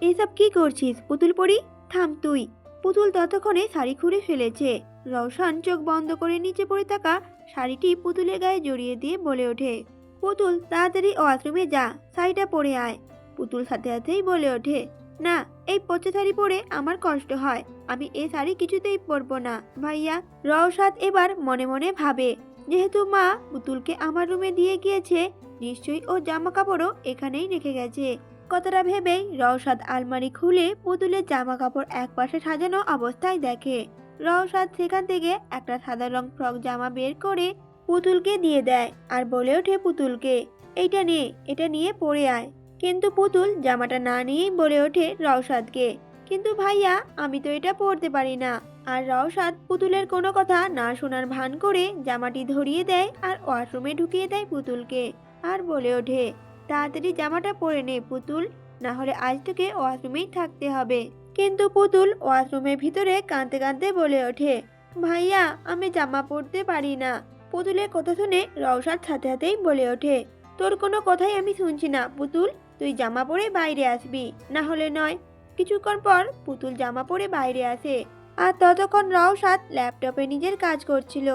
এসব কি করছিস, পুতুল পরি? থাম তুই। পুতুল ততক্ষণে শাড়ি খুঁড়ে ফেলেছে। রওশন চোখ বন্ধ করে নিচে পড়ে থাকা শাড়িটি পুতুলের গায়ে জড়িয়ে দিয়ে বলে ওঠে, পুতুল, তাড়াতাড়ি ওয়াশরুমে যা, শাড়িটা পরে আয়। পুতুল সাথে সাথেই বলে ওঠে, না, এই পচে শাড়ি পরে আমার কষ্ট হয়। আমি এ শাড়ি কিছুতেই পরবো না। ভাইয়া রওশাদ এবার মনে মনে ভাবে, যেহেতু মা পুতুলকে আমার রুমে দিয়ে গিয়েছে, নিশ্চয়ই ও জামা কাপড়ও এখানেই রেখে গেছে। কথাটা ভেবেই রওশাদ আলমারি খুলে পুতুলের জামা কাপড় একপাশে সাজানো অবস্থায় দেখে। রওশাদ সেখান থেকে একটা সাদা রং ফ্রক জামা বের করে পুতুলকে দিয়ে দেয় আর বলে ওঠে, পুতুলকে, এইটা নে, এটা নিয়ে পরে আয়। কিন্তু পুতুল জামাটা না নিয়েই বলে ওঠে রওশাদকে, কিন্তু ভাইয়া, আমি তো এটা পরতে পারি না। আর রওশাদ পুতুলের কোনো কথা না শোনার ভান করে জামাটি ধরিয়ে দেয় আর ওয়াশরুমে ঢুকিয়ে দেয় পুতুলকে। আর বলে ওঠে তাড়াতাড়ি জামাটা পরে নে, পুতুল। না হলে আজ থেকে ওয়াশরুমেই থাকতে হবে। কিন্তু পুতুল ওয়াশরুমের ভিতরে কাঁদতে কাঁদতে বলে ওঠে, ভাইয়া, আমি জামা পরতে পারি না। পুতুলের কথা শুনে রওসার সাথে সাথেই বলে ওঠে, তোর কোনো কথাই আমি শুনছি না, পুতুল। তুই জামা পরে বাইরে আসবি না হলে নয়। কিছুক্ষণ পর পুতুল জামা পরে বাইরে আসে। আর ততক্ষণ রওশাদ ল্যাপটপে নিজের কাজ করছিল।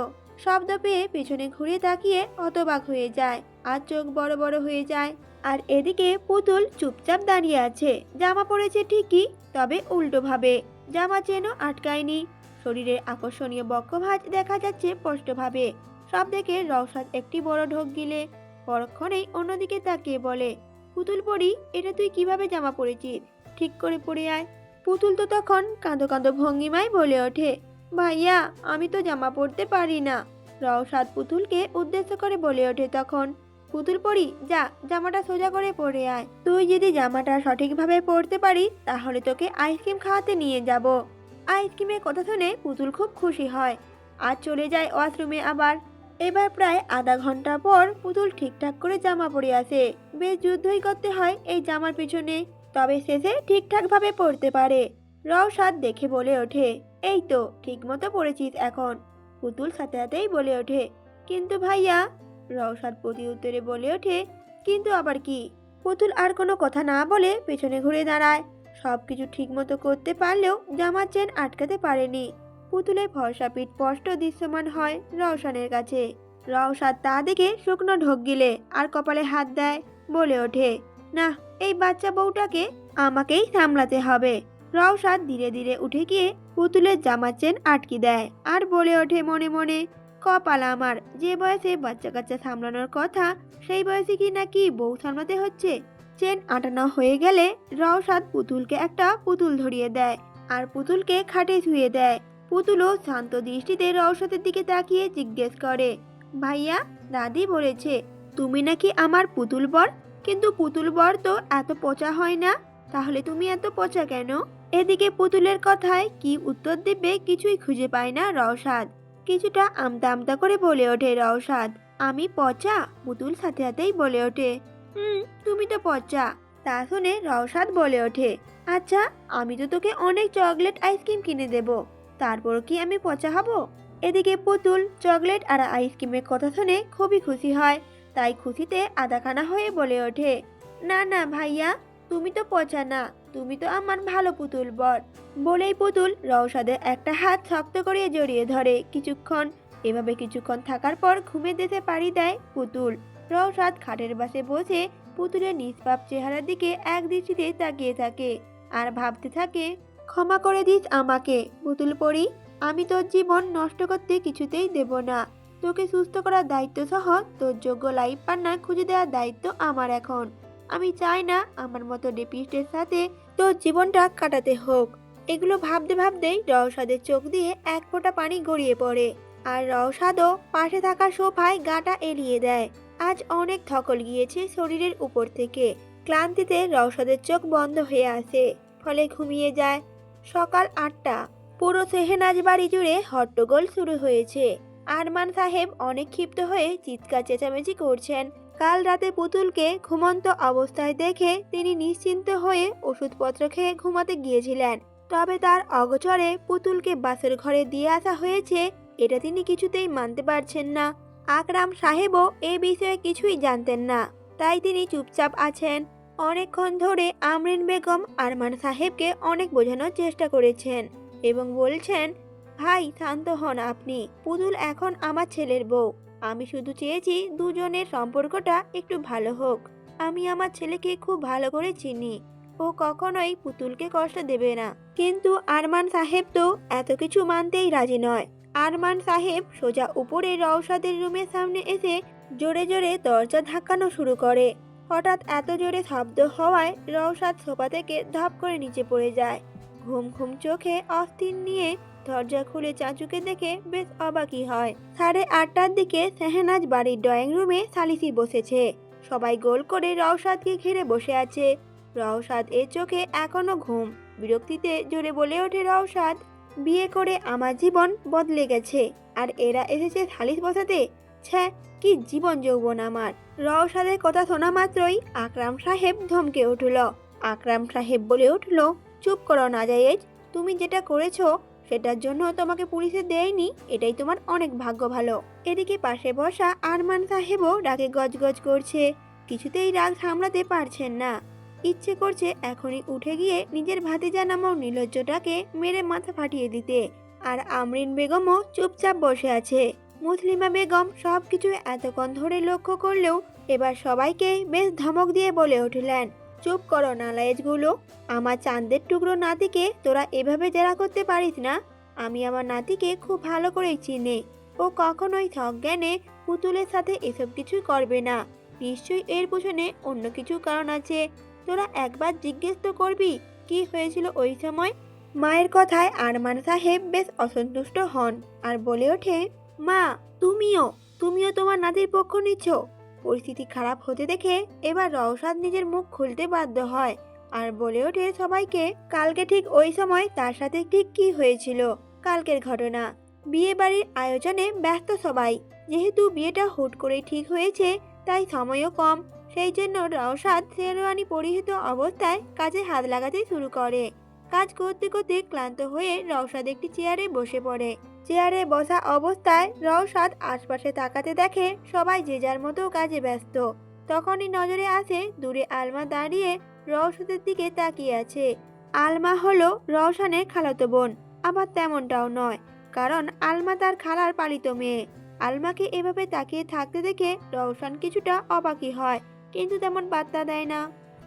শব্দ পেয়ে পেছনে ঘুরে তাকিয়ে হতবাক হয়ে যায়, আর চোখ বড় বড় হয়ে যায়। আর এদিকে পুতুল চুপচাপ দাঁড়িয়ে আছে। জামা পরেছে ঠিকই, তবে উল্টোভাবে। জামা চেনও আটকায়নি। শরীরের আকর্ষণীয় বক্ষভাজ দেখা যাচ্ছে স্পষ্টভাবে। সব দেখে রওশাদ একটি বড় ঢোক গিলে, পরক্ষণেই অন্যদিকে তাকিয়ে বলে, পুতুল পরি, এটা তুই কীভাবে জামা পরেছিস? ঠিক করে পরে আয়। পুতুল তো তখন কাঁদো কাঁদো ভঙ্গিমায় বলে ওঠে। ভাইয়া, আমি তো জামা পরতে পারি না। রওশাদ পুতুলকে উদ্দেশ্য করে বলে ওঠে তখন। পুতুল পরি, যা, জামাটা সোজা করে পরে আয়। তুই যদি জামাটা সঠিকভাবে পরতে পারি, তাহলে তোকে আইসক্রিম খাওয়াতে নিয়ে যাব। আইসক্রিমের কথা শুনে পুতুল খুব খুশি হয়। আর চলে যায় ওয়াশরুমে আবার। এবার প্রায় আধা ঘণ্টা পর পুতুল ঠিকঠাক করে জামা পরে আসে। বেশ যুদ্ধই করতে হয় এই জামার পিছনে, তবে শেষে ঠিকঠাকভাবে পরতে পারে। রওশাদ দেখে বলে ওঠে এই তো, ঠিকমতো পড়েছিস এখন। পুতুল সাথে সাথেই বলে ওঠে, কিন্তু ভাইয়া? রওশাদ প্রতি উত্তরে বলে ওঠে, কিন্তু আবার কি? পুতুল আর কোনো কথা না বলে পেছনে ঘুরে দাঁড়ায়। সব কিছু ঠিকমতো করতে পারলেও জামার চেন আটকাতে পারেনি। পুতুলের ভরসা পিঠ স্পষ্ট দৃশ্যমান হয় রওশানের কাছে। রওশাদ তা দেখে শুকনো ঢোক গিলে আর কপালে হাত দেয়, বলে ওঠে না এই বাচ্চা বউটাকে আমাকেই সামলাতে হবে। রওশাদ ধীরে ধীরে উঠে গিয়ে পুতুলের জামার চেন আটকে দেয় আর বলে ওঠে মনে মনে, কপাল আমার, যে বয়সে বাচ্চা কাচ্চা সামলানোর কথা, সেই বয়সে কি নাকি বউ সামলাতে হচ্ছে? চেন আটানো হয়ে গেলে রওশাদ পুতুলকে একটা পুতুল ধরিয়ে দেয় আর পুতুলকে খাটে শুয়ে দেয়। পুতুলও শান্ত দৃষ্টিতে রওশাদের দিকে তাকিয়ে জিজ্ঞেস করে, ভাইয়া, দাদি বলেছে, তুমি নাকি আমার পুতুল বর? কিন্তু পুতুল বর তো এত পচা হয় না, তাহলে তুমি এত পচা কেন? এদিকে পুতুলের কথায় কি উত্তর দেবে কিছুই খুঁজে পায় না রওশাদ। কিছুটা আমতা আমতা করে বলে ওঠে রওশাদ, আমি পচা? পুতুল সাথে সাথেই বলে ওঠে, হুম, তুমি তো পচা। তা শুনে রওশাদ বলে ওঠে আচ্ছা আমি তো তোকে অনেক চকলেট আইসক্রিম কিনে দেব। তারপর কি আমি পচা হব? এদিকে পুতুল চকলেট আর আইসক্রিমের কথা শুনে খুবই খুশি হয়, তাই খুশিতে আদাখানা হয়ে বলে ওঠে, না না ভাইয়া, তুমি তো পচা না। তুমি তো আমার ভালো পুতুল বর। বলেই পুতুল রওশাদের একটা হাত শক্ত করে জড়িয়ে ধরে। কিছুক্ষণ, এভাবে কিছুক্ষণ থাকার পর ঘুমে দেশে পাড়ি দেয় পুতুল। রওশাদ খাটের বাসে বসে পুতুলের নিষ্পাপ চেহারার দিকে এক দৃষ্টিতে তাকিয়ে থাকে আর ভাবতে থাকে, ক্ষমা করে দিস আমাকে, পুতুল পড়ি আমি তোর জীবন নষ্ট করতে কিছুতেই দেব না। তোকে সুস্থ করার দায়িত্ব সহ তোর যোগ্য লাইফ পার্টনার খুঁজে দেওয়ার দায়িত্ব আমার এখন। আমি চাই না আমার মতো ডেপিস্টের সাথে তোর জীবনটা কাটাতে হোক। এগুলো ভাবতে ভাবতেই রওশাদের চোখ দিয়ে এক ফোঁটা পানি গড়িয়ে পড়ে আর রওশাদও পাশে থাকা সোফায় গাটা এলিয়ে দেয়। আজ অনেক ধকল গিয়েছে শরীরের উপর থেকে। ক্লান্তিতে রওশাদের চোখ বন্ধ হয়ে আসে, ফলে ঘুমিয়ে যায়। সকাল আটটা, পুরো সেহেনাজ বাড়ি জুড়ে হট্টগোল শুরু হয়েছে। আরমান সাহেব অনেক ক্ষিপ্ত হয়ে চিৎকার চেঁচামেচি করছেন। কাল রাতে পুতুলকে ঘুমন্ত অবস্থায় দেখে তিনি নিশ্চিন্ত হয়ে ওষুধপত্র খেয়ে ঘুমাতে গিয়েছিলেন। তবে তার অগচরে পুতুলকে বাসের ঘরে দিয়ে আসা হয়েছে, এটা তিনি কিছুতেই মানতে পারছেন না। আকরাম সাহেবও এ বিষয়ে কিছুই জানতেন না। তাই তিনি চুপচাপ আছেন। অনেকক্ষণ ধরে আমরিন বেগম আরমান সাহেবকে অনেক বোঝানোর চেষ্টা করেছেন এবং বলছেন, ভাই, শান্ত হন আপনি। পুতুল এখন আমার ছেলের বউ। আমি শুধু চেয়েছি দুজনের সম্পর্কটা একটু ভালো হোক। আমি আমার ছেলেকে খুব ভালো করে চিনি। ও কখনোই পুতুলকে কষ্ট দেবে না। কিন্তু আরমান সাহেব তো এত কিছু মানতেই রাজি নয়। আরমান সাহেব সোজা উপরে রওশাদের রুমের সামনে এসে জোরে জোরে দরজা ধাক্কানো শুরু করে। হঠাৎ এত জোরে শব্দ হওয়ায় রওশাদ সোফা থেকে ধপ করে নিচে পড়ে যায়। ঘুম ঘুম চোখে অস্থির নিয়ে দরজা খুলে চাচুকে দেখে বেশ অবাকই হয়। সাড়ে আটটার দিকে সেহেনাজ বাড়ির ড্রয়িং রুমে সালিসি বসেছে। সবাই গোল করে রওশাদকে ঘিরে বসে আছে। রওশাদ এ চোখে এখনও ঘুম। বিরক্তিতে জোরে বলে ওঠে রওসাদ বিয়ে করে আমার জীবন বদলে গেছে। আর এরা এসেছে সালিশ বসাতে? ছ্যা কি জীবন যৌবন আমার? রওশাদের কথা শোনা মাত্রই আকরাম সাহেব ধমকে উঠল। আকরাম সাহেব বলে উঠল, চুপ করো না জায়েজ। তুমি যেটা করেছ সেটার জন্য তোমাকে পুলিশে দেয়নি, এটাই তোমার অনেক ভাগ্য ভালো। এদিকে পাশে বসা আরমান সাহেবও রাগে গজগজ করছে, কিছুতেই রাগ সামলাতে পারছেন না। ইচ্ছে করছে এখনই উঠে গিয়ে নিজের ভাতিজা নামক নির্লজ্জটাকে মেরে মাথা ফাটিয়ে দিতে, আর আমরিন বেগমও চুপচাপ বসে আছে। মুসলিমা বেগম সব কিছু এতক্ষণ ধরে লক্ষ্য করলেও এবার সবাইকে বেশ ধমক দিয়ে বলে উঠলেন চুপ করো নালায়েজগুলো আমার চাঁদের টুকরো নাতিকে তোরা এভাবে জেরা করতে পারিস না। আমি আমার নাতিকে খুব ভালো করেই চিনি। ও কখনোই জ্ঞানে পুতুলের সাথে এসব কিছুই করবে না। নিশ্চয়ই এর পিছনে অন্য কিছু কারণ আছে। তোরা একবার জিজ্ঞেস তো করবি, কি হয়েছিল ওই সময়? মায়ের কথায় আরমান সাহেব বেশ অসন্তুষ্ট হন আর বলে ওঠে, মা, তুমিও তুমিও তোমার নাতির পক্ষ নিচ্ছ। পরিস্থিতি খারাপ হতে দেখে এবার রওশাদ নিজের মুখ খুলতে বাধ্য হয় আর বলে ওঠে সবাইকে, কালকে ঠিক ওই সময় তার সাথে ঠিক কি হয়েছিল? কালকের ঘটনা। বিয়ে বাড়ির আয়োজনে ব্যস্ত সবাই। যেহেতু বিয়েটা হুট করেই ঠিক হয়েছে, তাই সময়ও কম। সেই জন্য রওশাদ শেরওয়ানি পরিহিত অবস্থায় কাজে হাত লাগাতে শুরু করে। কাজ করতে করতে ক্লান্ত হয়ে রওশাদ একটি চেয়ারে বসে পড়ে। চেয়ারে বসা অবস্থায় রওশাদ আশপাশে তাকাতে দেখে সবাই যে যার মতো কাজে ব্যস্ত। তখনই নজরে আসে দূরে আলমা দাঁড়িয়ে রওশাদের দিকে তাকিয়ে আছে। আলমা হলো রওশানের খালাতো বোন, আবার তেমনটাও নয়, কারণ আলমা তার খালার পালিত মেয়ে। আলমাকে এভাবে তাকিয়ে থাকতে দেখে রওশান কিছুটা অবাকি হয়, কিন্তু তেমন পাত্তা দেয় না।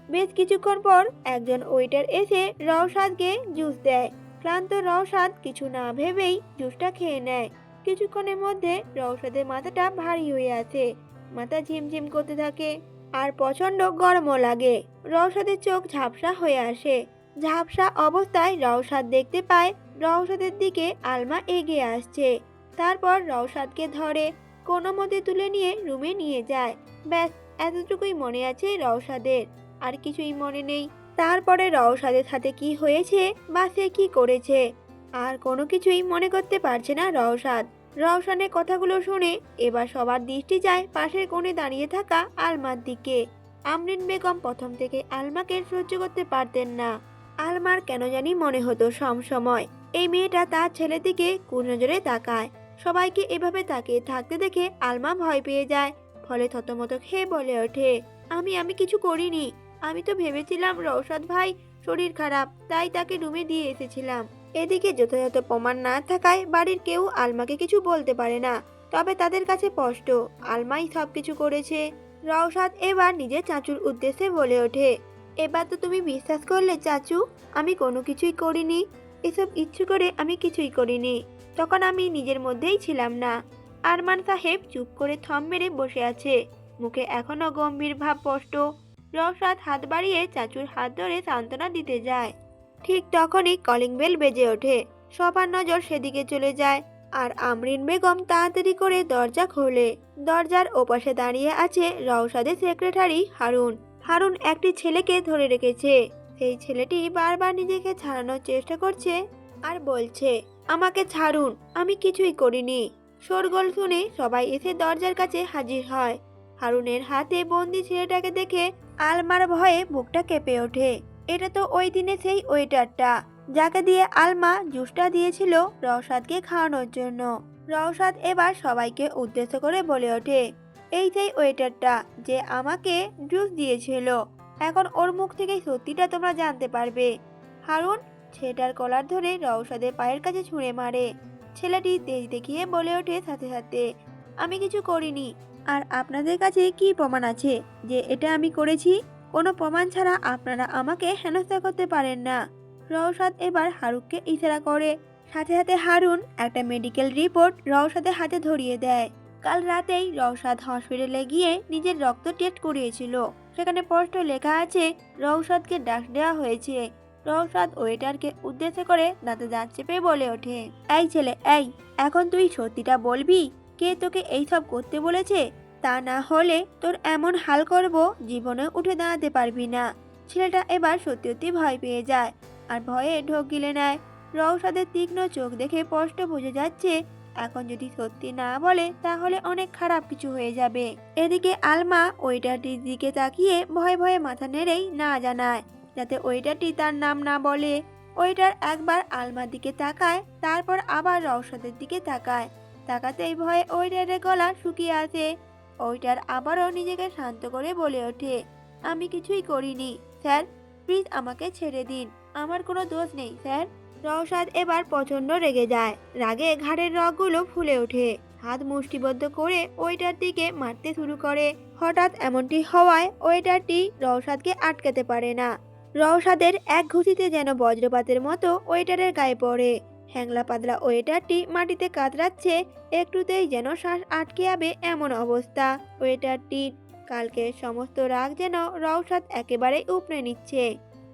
বেশ কিছুক্ষণ পর একজন ওয়েটার এসে রওশাদকে জুস দেয়। ক্লান্ত রওশাদ কিছু না ভেবেই জুসটা খেয়ে নেয়। কিছুক্ষণের মধ্যে রওশাদের মাথাটা ভারী হয়ে আছে। মাথা ঝিমঝিম করতে থাকে আর প্রচণ্ড গরমও লাগে। রওশাদের চোখ ঝাপসা হয়ে আসে। ঝাপসা অবস্থায় রওশাদ দেখতে পায় রওশাদের দিকে আলমা এগিয়ে আসছে। তারপর রওশাদকে ধরে কোনো মতে তুলে নিয়ে রুমে নিয়ে যায়। ব্যাস, এতটুকুই মনে আছে রওশাদের আর কিছুই মনে নেই। তারপরে রওশাদের সাথে কি হয়েছে বা সে কি করেছে? আর কোনো কিছুই মনে করতে পারছে না রওশাদ। রওশানের কথাগুলো শুনে এবার সবার দৃষ্টি যায় পাশের কোণে দাঁড়িয়ে থাকা আলমার দিকে। আমরিন বেগম প্রথম থেকে আলমাকে সহ্য করতে পারতেন না। আলমার কেন জানি মনে হতো সময়। এই মেয়েটা তার ছেলের দিকে কুনজরে তাকায়। সবাইকে এভাবে তাকিয়ে থাকতে দেখে আলমা ভয় পেয়ে যায়, ফলে থতমত খেয়ে বলে ওঠে, আমি আমি কিছু করিনি। আমি তো ভেবেছিলাম রৌশদ ভাই শরীর খারাপ, তাই তাকে রুমে দিয়ে এসেছিলাম। এদিকে যথাযথ প্রমাণ না থাকায় বাড়ির কেউ আলমাকে কিছু বলতে পারে না, তবে তাদের কাছে স্পষ্ট, আলমাই সব কিছু করেছে। রওশাদ এবার নিজের চাচুর উদ্দেশ্যে বলে ওঠে, এবার তো তুমি বিশ্বাস করলে চাচু, আমি কোনো কিছুই করিনি। এসব ইচ্ছে করে আমি কিছুই করিনি। তখন আমি নিজের মধ্যেই ছিলাম না। আরমান সাহেব চুপ করে থম মেরে বসে আছে। মুখে এখনও গম্ভীর ভাব স্পষ্ট। রওশাদ হাত বাড়িয়ে চাচুর হাত ধরে সান্ত্বনা দিতে যায়। ঠিক তখনই কলিং বেল বেজে ওঠে। সবার নজর সেদিকে চলে যায় আর আমরিন বেগম তাড়াতাড়ি করে দরজা খোলে। দরজার ওপাশে দাঁড়িয়ে আছে রওশাদের সেক্রেটারি হারুন। হারুন একটি ছেলেকে ধরে রেখেছে। সেই ছেলেটি বারবার নিজেকে ছাড়ানোর চেষ্টা করছে আর বলছে, আমাকে ছাড়ুন, আমি কিছুই করিনি। শোরগোল শুনে সবাই এসে দরজার কাছে হাজির হয়। হারুনের হাতে বন্দি ছেলেটাকে দেখে আলমার ভয়ে বুকটা কেঁপে ওঠে। এটা তো ওই দিনে সেই ওয়েটারটা, যাকে দিয়ে আলমা জুসটা দিয়েছিল রওশাদকে খাওয়ানোর জন্য। রওশাদ এবার সবাইকে উদ্দেশ্য করে বলে ওঠে, এই সেই ওয়েটারটা যে আমাকে জুস দিয়েছিল, এখন ওর মুখ থেকেই সত্যিটা তোমরা জানতে পারবে। হারুন ছেলেটার কলার ধরে রওশাদের পায়ের কাছে ছুঁড়ে মারে। ছেলেটি তেজ দেখিয়ে বলে ওঠে সাথে সাথে, আমি কিছু করিনি আর আপনাদের কাছে কি প্রমাণ আছে যে এটা আমি করেছি? কোনো প্রমাণ ছাড়া আপনারা আমাকে হেনস্থা করতে পারেন না। রওশাদ এবার হারুককে ইশারা করে। সাথে সাথে হারুন একটা মেডিকেল রিপোর্ট রওশাদের হাতে ধরিয়ে দেয়। কাল রাতেই রওশাদ হসপিটালে গিয়ে নিজের রক্ত টেস্ট করিয়েছিল। সেখানে স্পষ্ট লেখা আছে, রওশাদকে ডাক দেওয়া হয়েছে। রওশাদ ওয়েটারকে উদ্দেশ্য করে দাঁতে দাঁত চেপে বলে ওঠে, এই ছেলে, এই, এখন তুই সত্যিটা বলবি? কে তোকে এইসব করতে বলেছে? তা না হলে তোর এমন হাল করব জীবনে উঠে দাঁড়াতে পারবি না। ছেলেটা এবার সত্যি সত্যি ভয় পেয়ে যায় আর ভয়ে ঢোক গিলে নেয়। রওশাদের তীক্ষ্ণ চোখ দেখে স্পষ্ট বোঝা যাচ্ছে, এখন যদি সত্যি না বলে তাহলে অনেক খারাপ কিছু হয়ে যাবে। এদিকে আলমা ওয়েটারটির দিকে তাকিয়ে ভয়ে ভয়ে মাথা নেড়েই না জানায়, যাতে ওয়েটারটি তার নাম না বলে। ওয়েটার একবার আলমার দিকে তাকায়, তারপর আবার রওশাদের দিকে তাকায়। তাকাতেই ভয়ে ওইটারের গলা শুকিয়ে আসে। ওইটার আবারও নিজেকে শান্ত করে বলে ওঠে, আমি কিছুই করিনি, স্যার। প্লিজ আমাকে ছেড়ে দিন। আমার কোনো দোষ নেই, স্যার। রওশাদ এবার প্রচণ্ড রেগে যায়। রাগে ঘাড়ের রগগুলো ফুলে ওঠে। হাত মুষ্টিবদ্ধ করে ওইটার দিকে মারতে শুরু করে। হঠাৎ এমনটি হওয়ায় ওয়েটারটি রওশাদকে আটকাতে পারে না। রওশাদের এক ঘুষিতে যেন বজ্রপাতের মতো ওয়েটারের গায়ে পড়ে। হ্যাংলা পাতলা ওয়েটারটি মাটিতে কাতরাচ্ছে, একটুতেই যেন শ্বাস আটকে যাবে এমন অবস্থা। ওয়েটারটির কালকে সমস্ত রাগ যেন রওশাদ একেবারেই উপড়ে নিচ্ছে।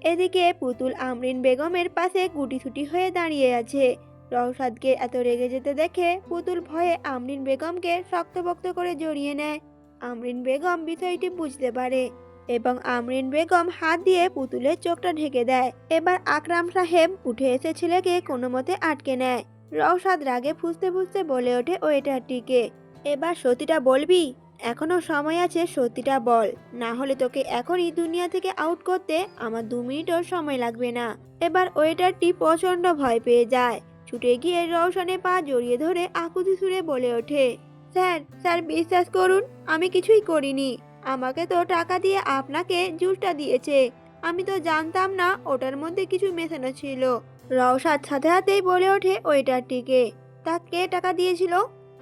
এদিকে পুতুল আমরিন বেগমের পাশে গুটিছুটি হয়ে দাঁড়িয়ে আছে। রওসাদকে এত রেগে যেতে দেখে পুতুল ভয়ে আমরিন বেগমকে শক্তপোক্ত করে জড়িয়ে নেয়। আমরিন বেগম বিষয়টি বুঝতে পারে। এবং আমরিন বেগম হাত দিয়ে পুতুলের চোখটা ঢেকে দেয়। এবার আকরাম সাহেব উঠে এসে ছেলেকে কোনো মতে আটকে নেয়। রওসাদ রাগে ফুসতে ফুসতে বলে ওঠে ওয়েটারটিকে, এবার সতীটা বলবি? এখনও সময় আছে সত্যিটা বল। না হলে তোকে এখনই দুনিয়া থেকে আউট করতে আমার দু মিনিটও সময় লাগবে না। এবার ওয়েটারটি প্রচণ্ড ভয় পেয়ে যায়। ছুটে গিয়ে রওশনে পা জড়িয়ে ধরে আকুতি সুরে বলে ওঠে, স্যার স্যার, বিশ্বাস করুন, আমি কিছুই করিনি। আমাকে তো টাকা দিয়ে আপনাকে জুসটা দিয়েছে। আমি তো জানতাম না ওটার মধ্যে কিছু মেশানো ছিল। রওশাদ সাথে হাতেই বলে ওঠে ওয়েটারটিকে। তা কে টাকা দিয়েছিল?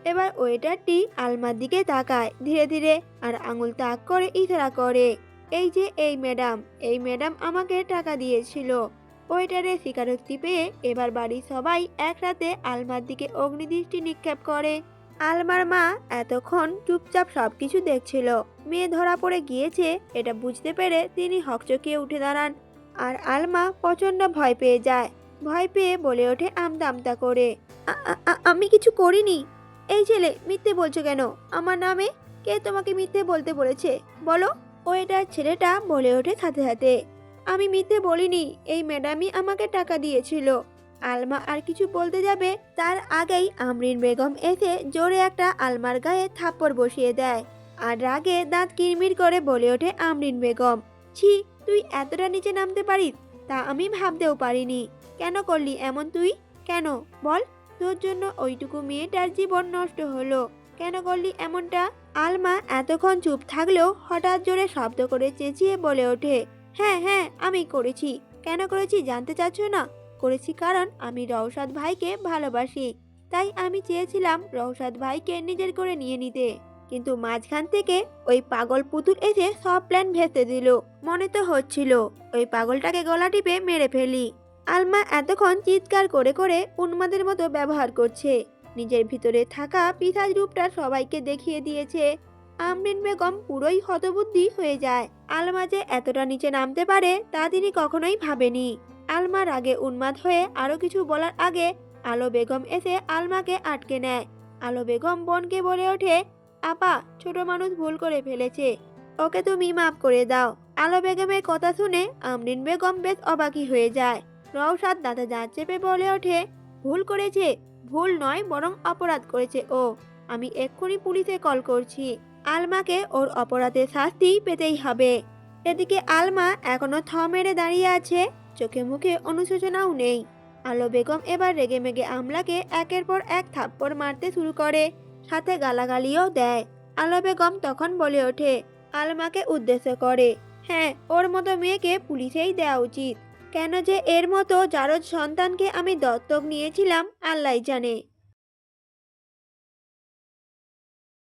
এবার ওয়েটারটি আলমার দিকে তাকায় ধীরে ধীরে আর আঙুল তাক করে ইশারা করে, এই যে, এই ম্যাডাম এই ম্যাডাম আমাকে টাকা দিয়েছিল। ওয়েটারের স্বীকারোক্তি পেয়ে এবার বাড়ির সবাই একসাথে আলমার দিকে অগ্নিদৃষ্টি নিক্ষেপ করে। আলমার মা এতক্ষণ চুপচাপ সব কিছু দেখছিল। মেয়ে ধরা পড়ে গিয়েছে, এটা বুঝতে পেরে তিনি হকচকিয়ে উঠে দাঁড়ান। আর আলমা প্রচণ্ড ভয় পেয়ে যায়। ভয় পেয়ে বলে ওঠে আমতা আমতা করে। "আ- আ- আ- আমি কিছু করিনি। এই ছেলে, মিথ্যে বলছো কেন? আমার নামে কে তোমাকে মিথ্যে বলতে বলেছে? বলো। ও এটার ছেলেটা বলে ওঠে সাথে সাথে। আমি মিথ্যে বলিনি। এই ম্যাডামই আমাকে টাকা দিয়েছিল। আলমা আর কিছু বলতে যাবে, তার আগেই আমরিন বেগম এসে জোরে একটা আলমার গায়ে থাপ্পড় বসিয়ে দেয় আর রাগে দাঁত কিরমির করে বলে ওঠে আমরিন বেগম, ছি, তুই এতটা নিচে নামতে পারিস, তা আমি ভাবতেও পারিনি। কেন করলি এমন তুই? কেন? বল, তোর জন্য ওইটুকু মেয়েটার জীবন নষ্ট হলো, কেন করলি এমনটা? আলমা এতক্ষণ চুপ থাকলেও হঠাৎ জোরে শব্দ করে চেঁচিয়ে বলে ওঠে হ্যাঁ হ্যাঁ আমি করেছি। কেন করেছি জানতে চাচ্ছ না? করেছি কারণ আমি রওশাদ ভাইকে ভালোবাসি। তাই আমি চেয়েছিলাম রওশাদ ভাইকে নিজের করে নিয়ে নিতে। কিন্তু মাঝখান থেকে ওই পাগল পুতুল এসে সব প্ল্যান ভেস্তে দিল। মনে তো হচ্ছিল, ওই পাগলটাকে গলা টিপে মেরে ফেলি। আলমা এতক্ষণ চিৎকার করে করে উন্মাদের মতো ব্যবহার করছে। নিজের ভিতরে থাকা পিসাজ রূপটা সবাইকে দেখিয়ে দিয়েছে। আমরিন বেগম পুরোই হতবুদ্ধি হয়ে যায়। আলমা যে এতটা নিচে নামতে পারে তা তিনি কখনোই ভাবেনি। আলমার আগে উন্মাদ হয়ে আরও কিছু বলার আগে আলো বেগম এসে আলমাকে আটকে নেয়। আলো বেগম বোনকে বলে ওঠে, আপা, ছোট মানুষ ভুল করে ফেলেছে। ওকে তুমি মাফ করে দাও। আলো বেগমের কথা শুনে আমরিন বেগম বেশ অবাকি হয়ে যায়। রওসাদ দাদা দাঁত চেপে বলে ওঠে, ভুল করেছে। ভুল নয়, বরং অপরাধ করেছে ও। আমি এক্ষুনি পুলিশে কল করছি। আলমাকে ওর অপরাধের শাস্তি পেতেই হবে। এদিকে আলমা এখনও থ মেরে দাঁড়িয়ে আছে। চোখে মুখে অনুশোচনাও নেই। আলো বেগম এবার রেগে মেগে আমলাকে একের পর এক থাপ্পড় মারতে শুরু করে, সাথে গালাগালিও দেয়। আলো বেগম তখন বলে ওঠে, আলমাকে উদ্দেশ্য করে হ্যাঁ ওর মতো মেয়েকে পুলিশেই দেওয়া উচিত। কেন যে এর মতো জারজ সন্তানকে আমি দত্তক নিয়েছিলাম আল্লাহ জানে।